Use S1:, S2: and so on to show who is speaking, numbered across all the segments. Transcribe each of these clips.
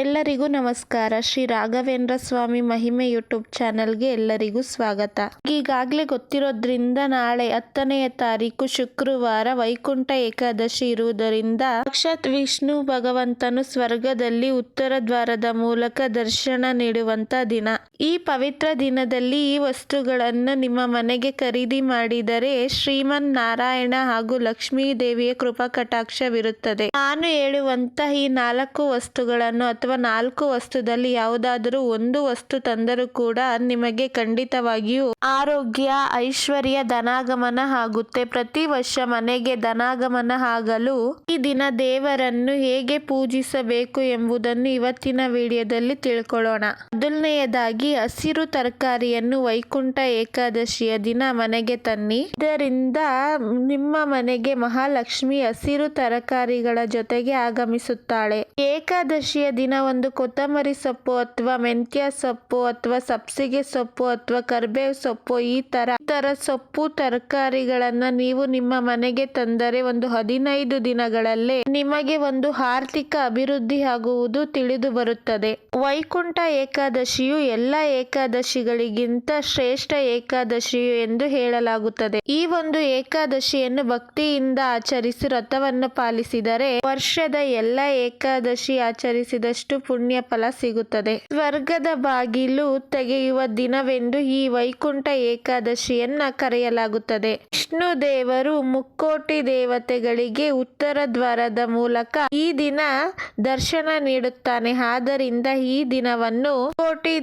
S1: ಎಲ್ಲರಿಗೂ ನಮಸ್ಕಾರ. ಶ್ರೀ ರಾಘವೇಂದ್ರ ಸ್ವಾಮಿ ಮಹಿಮೆ ಯೂಟ್ಯೂಬ್ ಚಾನಲ್ಗೆ ಎಲ್ಲರಿಗೂ ಸ್ವಾಗತ. ಈಗಾಗಲೇ ಗೊತ್ತಿರೋದ್ರಿಂದ ನಾಳೆ ಹತ್ತನೆಯ ತಾರೀಕು ಶುಕ್ರವಾರ ವೈಕುಂಠ ಏಕಾದಶಿ ಇರುವುದರಿಂದ ಸಾಕ್ಷಾತ್ ವಿಷ್ಣು ಭಗವಂತನು ಸ್ವರ್ಗದಲ್ಲಿ ಉತ್ತರ ದ್ವಾರದ ಮೂಲಕ ದರ್ಶನ ನೀಡುವಂತ ದಿನ. ಈ ಪವಿತ್ರ ದಿನದಲ್ಲಿ ಈ ವಸ್ತುಗಳನ್ನು ನಿಮ್ಮ ಮನೆಗೆ ಖರೀದಿ ಮಾಡಿದರೆ ಶ್ರೀಮನ್ ನಾರಾಯಣ ಹಾಗೂ ಲಕ್ಷ್ಮೀ ದೇವಿಯ ಕೃಪಾ ಕಟಾಕ್ಷವಿರುತ್ತದೆ. ನಾನು ಹೇಳುವಂತಹ ಈ ನಾಲ್ಕು ವಸ್ತುಗಳನ್ನು ಅಥವಾ ನಾಲ್ಕು ವಸ್ತುದಲ್ಲಿ ಯಾವುದಾದರೂ ಒಂದು ವಸ್ತು ತಂದರೂ ಕೂಡ ನಿಮಗೆ ಖಂಡಿತವಾಗಿಯೂ ಆರೋಗ್ಯ, ಐಶ್ವರ್ಯ, ಧನಾಗಮನ ಆಗುತ್ತೆ. ಪ್ರತಿ ವರ್ಷ ಮನೆಗೆ ಧನಾಗಮನ ಆಗಲು ಈ ದಿನ ದೇವರನ್ನು ಹೇಗೆ ಪೂಜಿಸಬೇಕು ಎಂಬುದನ್ನು ಇವತ್ತಿನ ವಿಡಿಯೋದಲ್ಲಿ ತಿಳ್ಕೊಳ್ಳೋಣ. ಮೊದಲನೆಯದಾಗಿ ಹಸಿರು ತರಕಾರಿಯನ್ನು ವೈಕುಂಠ ಏಕಾದಶಿಯ ದಿನ ಮನೆಗೆ ತನ್ನಿ. ಇದರಿಂದ ನಿಮ್ಮ ಮನೆಗೆ ಮಹಾಲಕ್ಷ್ಮಿ ಹಸಿರು ತರಕಾರಿಗಳ ಜೊತೆಗೆ ಆಗಮಿಸುತ್ತಾಳೆ. ಏಕಾದಶಿಯ ದಿನ ಒಂದು ಕೊತ್ತಂಬರಿ ಸೊಪ್ಪು ಅಥವಾ ಮೆಂತ್ಯ ಸೊಪ್ಪು ಅಥವಾ ಸಬ್ಸಿಗೆ ಸೊಪ್ಪು ಅಥವಾ ಕರ್ಬೇವು ಸೊಪ್ಪು ಈ ತರ ತರ ಸೊಪ್ಪು ತರಕಾರಿಗಳನ್ನ ನೀವು ನಿಮ್ಮ ಮನೆಗೆ ತಂದರೆ ಒಂದು ಹದಿನೈದು ದಿನಗಳಲ್ಲೇ ನಿಮಗೆ ಒಂದು ಆರ್ಥಿಕ ಅಭಿವೃದ್ಧಿ ಆಗುವುದು ತಿಳಿದು ಬರುತ್ತದೆ. ವೈಕುಂಠ ಏಕಾದಶಿಯು ಎಲ್ಲ ಏಕಾದಶಿಗಳಿಗಿಂತ ಶ್ರೇಷ್ಠ ಏಕಾದಶಿಯು ಎಂದು ಹೇಳಲಾಗುತ್ತದೆ. ಈ ಒಂದು ಏಕಾದಶಿಯನ್ನು ಭಕ್ತಿಯಿಂದ ಆಚರಿಸಿ ವ್ರತವನ್ನು ಪಾಲಿಸಿದರೆ ವರ್ಷದ ಎಲ್ಲ ಏಕಾದಶಿ ಆಚರಿಸಿದಷ್ಟು ಪುಣ್ಯ ಫಲ ಸಿಗುತ್ತದೆ. ಸ್ವರ್ಗದ ಬಾಗಿಲು ತೆಗೆಯುವ ದಿನವೆಂದು ಈ ವೈಕುಂಠ ಏಕಾದಶಿಯನ್ನ ಕರೆಯಲಾಗುತ್ತದೆ. ವಿಷ್ಣು ದೇವರು ಮುಕ್ಕೋಟಿ ದೇವತೆಗಳಿಗೆ ಉತ್ತರ ದ್ವಾರದ ಮೂಲಕ ಈ ದಿನ ದರ್ಶನ ನೀಡುತ್ತಾನೆ. ಆದ್ದರಿಂದ ಈ ದಿನವನ್ನು ಕೋಟಿ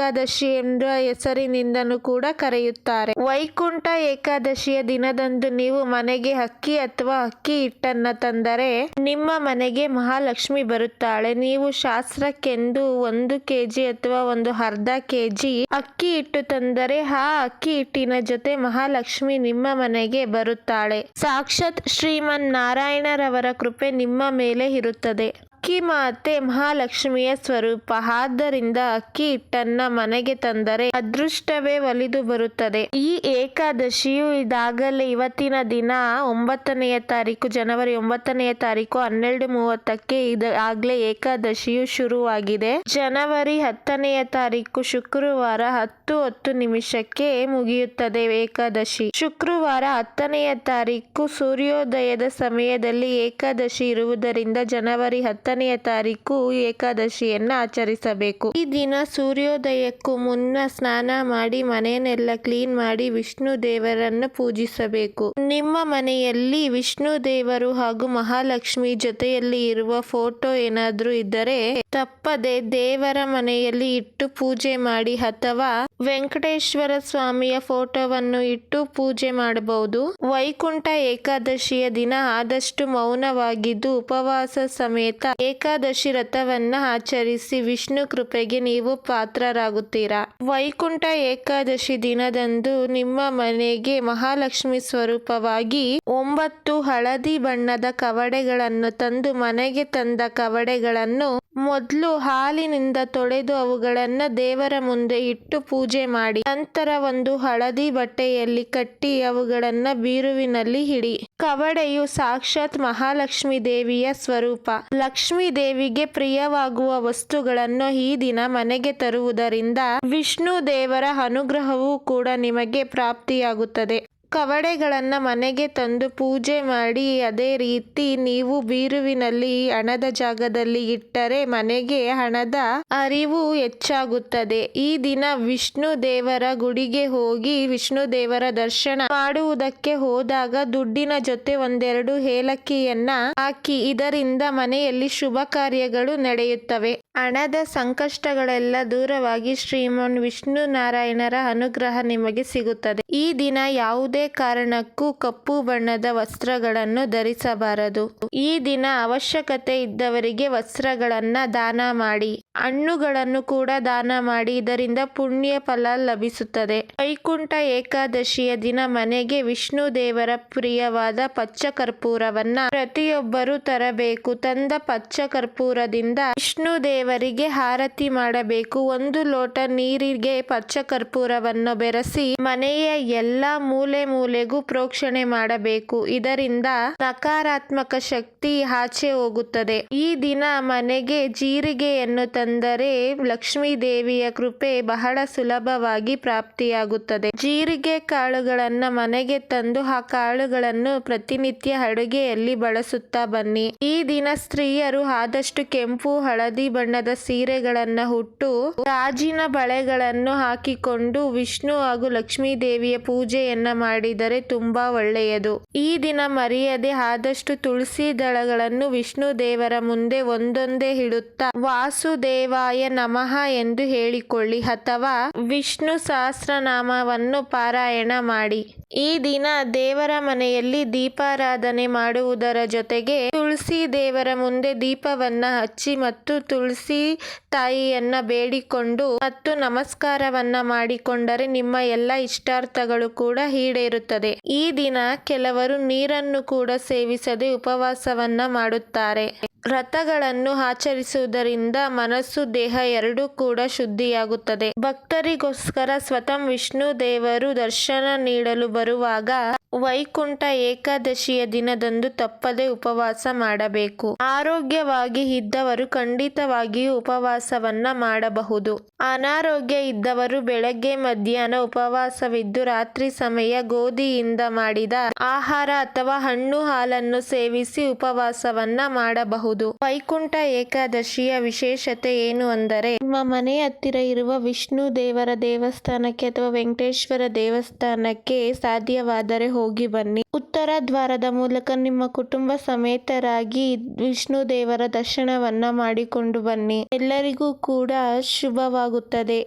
S1: ಏಕಾದಶಿ ಎಂಬ ಹೆಸರಿನಿಂದನೂ ಕೂಡ ಕರೆಯುತ್ತಾರೆ. ವೈಕುಂಠ ಏಕಾದಶಿಯ ದಿನದಂದು ನೀವು ಮನೆಗೆ ಅಕ್ಕಿ ಅಥವಾ ಅಕ್ಕಿ ಹಿಟ್ಟನ್ನ ತಂದರೆ ನಿಮ್ಮ ಮನೆಗೆ ಮಹಾಲಕ್ಷ್ಮಿ ಬರುತ್ತಾಳೆ. ನೀವು ಶಾಸ್ತ್ರಕ್ಕೆಂದು ಒಂದು ಕೆಜಿ ಅಥವಾ ಒಂದು ಅರ್ಧ ಕೆಜಿ ಅಕ್ಕಿ ಹಿಟ್ಟು ತಂದರೆ ಆ ಅಕ್ಕಿ ಹಿಟ್ಟಿನ ಜೊತೆ ಮಹಾಲಕ್ಷ್ಮಿ ನಿಮ್ಮ ಮನೆಗೆ ಬರುತ್ತಾಳೆ. ಸಾಕ್ಷಾತ್ ಶ್ರೀಮನ್ ನಾರಾಯಣರವರ ಕೃಪೆ ನಿಮ್ಮ ಮೇಲೆ ಇರುತ್ತದೆ. ಅಕ್ಕಿ ಮಾತೆ ಮಹಾಲಕ್ಷ್ಮಿಯ ಸ್ವರೂಪ. ಆದ್ದರಿಂದ ಅಕ್ಕಿ ಹಿಟ್ಟನ್ನ ಮನೆಗೆ ತಂದರೆ ಅದೃಷ್ಟವೇ ಒಲಿದು ಬರುತ್ತದೆ. ಈ ಏಕಾದಶಿಯು ಇದಾಗಲೇ ಇವತ್ತಿನ ದಿನ ಒಂಬತ್ತನೆಯ ತಾರೀಕು, ಜನವರಿ ಒಂಬತ್ತನೆಯ ತಾರೀಕು, ಹನ್ನೆರಡು ಮೂವತ್ತಕ್ಕೆ ಇದಾಗಲೇ ಏಕಾದಶಿಯು ಶುರುವಾಗಿದೆ. ಜನವರಿ ಹತ್ತನೆಯ ತಾರೀಕು ಶುಕ್ರವಾರ ಹತ್ತು ಹತ್ತು ನಿಮಿಷಕ್ಕೆ ಮುಗಿಯುತ್ತದೆ ಏಕಾದಶಿ. ಶುಕ್ರವಾರ ಹತ್ತನೆಯ ತಾರೀಕು ಸೂರ್ಯೋದಯದ ಸಮಯದಲ್ಲಿ ಏಕಾದಶಿ ಇರುವುದರಿಂದ ಜನವರಿ ಹತ್ತನೆಯ ತಾರೀಕು ಏಕಾದಶಿಯನ್ನ ಆಚರಿಸಬೇಕು. ಈ ದಿನ ಸೂರ್ಯೋದಯಕ್ಕೂ ಮುನ್ನ ಸ್ನಾನ ಮಾಡಿ ಮನೆಯನ್ನೆಲ್ಲ ಕ್ಲೀನ್ ಮಾಡಿ ವಿಷ್ಣು ದೇವರನ್ನು ಪೂಜಿಸಬೇಕು. ನಿಮ್ಮ ಮನೆಯಲ್ಲಿ ವಿಷ್ಣು ದೇವರು ಹಾಗೂ ಮಹಾಲಕ್ಷ್ಮಿ ಜೊತೆಯಲ್ಲಿ ಇರುವ ಫೋಟೋ ಏನಾದ್ರೂ ಇದ್ದರೆ ತಪ್ಪದೆ ದೇವರ ಮನೆಯಲ್ಲಿ ಇಟ್ಟು ಪೂಜೆ ಮಾಡಿ ಅಥವಾ ವೆಂಕಟೇಶ್ವರ ಸ್ವಾಮಿಯ ಫೋಟೋವನ್ನು ಇಟ್ಟು ಪೂಜೆ ಮಾಡಬಹುದು. ವೈಕುಂಠ ಏಕಾದಶಿಯ ದಿನ ಆದಷ್ಟು ಮೌನವಾಗಿದ್ದು ಉಪವಾಸ ಸಮೇತ ಏಕಾದಶಿ ವ್ರತವನ್ನ ಆಚರಿಸಿ ವಿಷ್ಣು ಕೃಪೆಗೆ ನೀವು ಪಾತ್ರರಾಗುತ್ತೀರಾ? ವೈಕುಂಠ ಏಕಾದಶಿ ದಿನದಂದು ನಿಮ್ಮ ಮನೆಗೆ ಮಹಾಲಕ್ಷ್ಮಿ ಸ್ವರೂಪವಾಗಿ ಒಂಬತ್ತು ಹಳದಿ ಬಣ್ಣದ ಕವಡೆಗಳನ್ನು ತಂದು ಮನೆಗೆ ತಂದ ಕವಡೆಗಳನ್ನು ಮೊದಲು ಹಾಲಿನಿಂದ ತೊಳೆದು ಅವುಗಳನ್ನ ದೇವರ ಮುಂದೆ ಇಟ್ಟು ಪೂಜೆ ಮಾಡಿ, ನಂತರ ಒಂದು ಹಳದಿ ಬಟ್ಟೆಯಲ್ಲಿ ಕಟ್ಟಿ ಅವುಗಳನ್ನ ಬೀರುವಿನಲ್ಲಿ ಇಡಿ ಕವಡೆಯು ಸಾಕ್ಷಾತ್ ಮಹಾಲಕ್ಷ್ಮಿ ದೇವಿಯ ಸ್ವರೂಪ. ಲಕ್ಷ್ಮೀ ದೇವಿಗೆ ಪ್ರಿಯವಾಗುವ ವಸ್ತುಗಳನ್ನು ಈ ದಿನ ಮನೆಗೆ ತರುವುದರಿಂದ ವಿಷ್ಣು ದೇವರ ಅನುಗ್ರಹವೂ ಕೂಡ ನಿಮಗೆ ಪ್ರಾಪ್ತಿಯಾಗುತ್ತದೆ. ಕವಡೆಗಳನ್ನ ಮನೆಗೆ ತಂದು ಪೂಜೆ ಮಾಡಿ, ಅದೇ ರೀತಿ ನೀವು ಬೀರುವಿನಲ್ಲಿ ಹಣದ ಜಾಗದಲ್ಲಿ ಇಟ್ಟರೆ ಮನೆಗೆ ಹಣದ ಅರಿವು ಹೆಚ್ಚಾಗುತ್ತದೆ. ಈ ದಿನ ವಿಷ್ಣು ದೇವರ ಗುಡಿಗೆ ಹೋಗಿ ವಿಷ್ಣು ದೇವರ ದರ್ಶನ ಮಾಡುವುದಕ್ಕೆ ಹೋದಾಗ ದುಡ್ಡಿನ ಜೊತೆ ಒಂದೆರಡು ಏಲಕ್ಕಿಯನ್ನ ಹಾಕಿ, ಇದರಿಂದ ಮನೆಯಲ್ಲಿ ಶುಭ ಕಾರ್ಯಗಳು ನಡೆಯುತ್ತವೆ. ಹಣದ ಸಂಕಷ್ಟಗಳೆಲ್ಲ ದೂರವಾಗಿ ಶ್ರೀಮನ್ ವಿಷ್ಣು ನಾರಾಯಣರ ಅನುಗ್ರಹ ನಿಮಗೆ ಸಿಗುತ್ತದೆ. ಈ ದಿನ ಯಾವುದೇ ಕಾರಣಕ್ಕೂ ಕಪ್ಪು ಬಣ್ಣದ ವಸ್ತ್ರಗಳನ್ನು ಧರಿಸಬಾರದು. ಈ ದಿನ ಅವಶ್ಯಕತೆ ಇದ್ದವರಿಗೆ ವಸ್ತ್ರಗಳನ್ನ ದಾನ ಮಾಡಿ. ಹಣ್ಣುಗಳನ್ನು ಕೂಡ ದಾನ ಮಾಡಿ. ಇದರಿಂದ ಪುಣ್ಯ ಫಲ ಲಭಿಸುತ್ತದೆ. ವೈಕುಂಠ ಏಕಾದಶಿಯ ದಿನ ಮನೆಗೆ ವಿಷ್ಣು ದೇವರ ಪ್ರಿಯವಾದ ಪಚ್ಚ ಕರ್ಪೂರವನ್ನ ಪ್ರತಿಯೊಬ್ಬರು ತರಬೇಕು. ತಂದ ಪಚ್ಚ ಕರ್ಪೂರದಿಂದ ವಿಷ್ಣು ದೇವ ದೇವರಿಗೆ ಆರತಿ ಮಾಡಬೇಕು. ಒಂದು ಲೋಟ ನೀರಿಗೆ ಪಚ್ಚ ಕರ್ಪೂರವನ್ನು ಬೆರೆಸಿ ಮನೆಯ ಎಲ್ಲ ಮೂಲೆ ಮೂಲೆಗೂ ಪ್ರೋಕ್ಷಣೆ ಮಾಡಬೇಕು. ಇದರಿಂದ ನಕಾರಾತ್ಮಕ ಶಕ್ತಿ ಆಚೆ ಹೋಗುತ್ತದೆ. ಈ ದಿನ ಮನೆಗೆ ಜೀರಿಗೆಯನ್ನು ತಂದರೆ ಲಕ್ಷ್ಮೀ ದೇವಿಯ ಕೃಪೆ ಬಹಳ ಸುಲಭವಾಗಿ ಪ್ರಾಪ್ತಿಯಾಗುತ್ತದೆ. ಜೀರಿಗೆ ಕಾಳುಗಳನ್ನ ಮನೆಗೆ ತಂದು ಆ ಕಾಳುಗಳನ್ನು ಪ್ರತಿನಿತ್ಯ ಅಡುಗೆಯಲ್ಲಿ ಬಳಸುತ್ತಾ ಬನ್ನಿ. ಈ ದಿನ ಸ್ತ್ರೀಯರು ಆದಷ್ಟು ಕೆಂಪು, ಹಳದಿ ಬಣ್ಣದ ಸೀರೆಗಳನ್ನ ಹುಟ್ಟು ಗಾಜಿನ ಬಳೆಗಳನ್ನು ಹಾಕಿಕೊಂಡು ವಿಷ್ಣು ಹಾಗೂ ಲಕ್ಷ್ಮೀ ದೇವಿಯ ಪೂಜೆಯನ್ನ ಮಾಡಿದರೆ ತುಂಬಾ ಒಳ್ಳೆಯದು. ಈ ದಿನ ಮರೆಯದೆ ಆದಷ್ಟು ತುಳಸಿ ದಳಗಳನ್ನು ವಿಷ್ಣು ದೇವರ ಮುಂದೆ ಒಂದೊಂದೇ ಇಡುತ್ತಾ ವಾಸುದೇವಾಯ ನಮಃ ಎಂದು ಹೇಳಿಕೊಳ್ಳಿ ಅಥವಾ ವಿಷ್ಣು ಸಹಸ್ರನಾಮವನ್ನು ಪಾರಾಯಣ ಮಾಡಿ. ಈ ದಿನ ದೇವರ ಮನೆಯಲ್ಲಿ ದೀಪಾರಾಧನೆ ಮಾಡುವುದರ ಜೊತೆಗೆ ತುಳಸಿ ದೇವರ ಮುಂದೆ ದೀಪವನ್ನ ಹಚ್ಚಿ ಮತ್ತು ತುಳಸಿ ತಾಯಿಯನ್ನ ಬೇಡಿಕೊಂಡು ಮತ್ತು ನಮಸ್ಕಾರವನ್ನ ಮಾಡಿಕೊಂಡರೆ ನಿಮ್ಮ ಎಲ್ಲ ಇಷ್ಟಾರ್ಥಗಳು ಕೂಡ ಈಡೇರುತ್ತದೆ. ಈ ದಿನ ಕೆಲವರು ನೀರನ್ನು ಕೂಡ ಸೇವಿಸದೆ ಉಪವಾಸವನ್ನ ಮಾಡುತ್ತಾರೆ. ವ್ರತಗಳನ್ನು ಆಚರಿಸುವುದರಿಂದ ಮನಸ್ಸು ದೇಹ ಎರಡೂ ಕೂಡ ಶುದ್ಧಿಯಾಗುತ್ತದೆ. ಭಕ್ತರಿಗೋಸ್ಕರ ಸ್ವತಃ ವಿಷ್ಣು ದೇವರು ದರ್ಶನ ನೀಡಲು ಬರುವಾಗ ವೈಕುಂಠ ಏಕಾದಶಿಯ ದಿನದಂದು ತಪ್ಪದೆ ಉಪವಾಸ ಮಾಡಬೇಕು. ಆರೋಗ್ಯವಾಗಿ ಇದ್ದವರು ಖಂಡಿತವಾಗಿಯೂ ಉಪವಾಸವನ್ನ ಮಾಡಬಹುದು. ಅನಾರೋಗ್ಯ ಇದ್ದವರು ಬೆಳಗ್ಗೆ ಮಧ್ಯಾಹ್ನ ಉಪವಾಸವಿದ್ದು ರಾತ್ರಿ ಸಮಯ ಗೋಧಿಯಿಂದ ಮಾಡಿದ ಆಹಾರ ಅಥವಾ ಹಣ್ಣು ಹಾಲನ್ನು ಸೇವಿಸಿ ಉಪವಾಸವನ್ನ ಮಾಡಬಹುದು. ವೈಕುಂಠ ಏಕಾದಶಿಯ ವಿಶೇಷತೆ ಏನು ಅಂದರೆ ನಿಮ್ಮ ಮನೆ ಹತ್ತಿರ ಇರುವ ವಿಷ್ಣು ದೇವರ ದೇವಸ್ಥಾನಕ್ಕೆ ಅಥವಾ ವೆಂಕಟೇಶ್ವರ ದೇವಸ್ಥಾನಕ್ಕೆ ಸಾಧ್ಯವಾದರೆ ಹೋಗಿ ಬನ್ನಿ. ಉತ್ತರ ದ್ವಾರದ ಮೂಲಕ ನಿಮ್ಮ ಕುಟುಂಬ ಸಮೇತರಾಗಿ ವಿಷ್ಣು ದೇವರ ದರ್ಶನವನ್ನ ಮಾಡಿಕೊಂಡು ಬನ್ನಿ. ಎಲ್ಲರಿಗೂ ಕೂಡ ಶುಭವಾಗುತ್ತದೆ.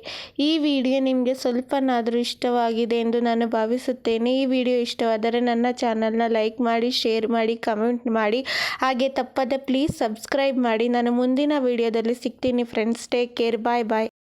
S1: ಈ ವಿಡಿಯೋ ನಿಮಗೆ ಸ್ವಲ್ಪನಾದರೂ ಇಷ್ಟವಾಗಿದೆ ಎಂದು ನಾನು ಭಾವಿಸುತ್ತೇನೆ. ಈ ವಿಡಿಯೋ ಇಷ್ಟವಾದರೆ ನನ್ನ ಚಾನಲ್ನ ಲೈಕ್ ಮಾಡಿ, ಶೇರ್ ಮಾಡಿ, ಕಮೆಂಟ್ ಮಾಡಿ. ಹಾಗೆ ತಪ್ಪದೆ ಪ್ಲೀಸ್ ಸಬ್ಸ್ಕ್ರೈಬ್ ಮಾಡಿ. ನಾನು ಮುಂದಿನ ವಿಡಿಯೋದಲ್ಲಿ ಸಿಗ್ತೀನಿ. Friends, take care. Bye bye.